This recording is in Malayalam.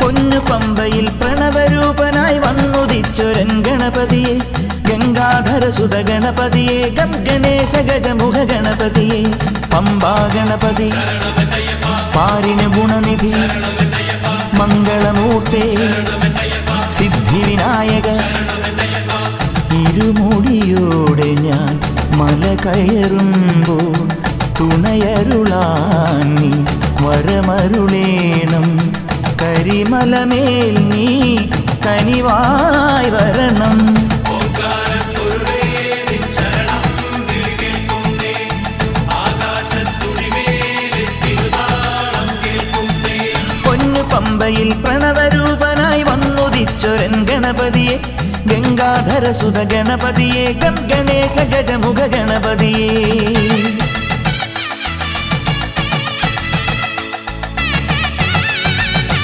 പൊന്നു പമ്പയിൽ പ്രണവരൂപനായി വന്നുദിച്ചൊരൻ ഗണപതിയെ. ഗംഗാധര സുത ഗണപതിയെ ഗം ഗണേശ ഗജമുഖ ഗണപതിയെ. പമ്പാ ഗണപതി പാരിന് ഗുണനിധി മംഗളമൂർത്തേ. സിദ്ധിവിനായക ഇരുമുടിയോടെ ഞാൻ മല കയറുമ്പോൾ തുണയരുളാൻ നീ വരമരുളേണം. കരിമലമേൽ നീ കനിവായി വരണം. പമ്പയിൽ പ്രണവരൂപനായി വന്നുദിച്ചൊരൻ ഗണപതിയെ ഗംഗാധര സുത ഗണപതിയെ ഗം ഗണേശ ഗജമുഖ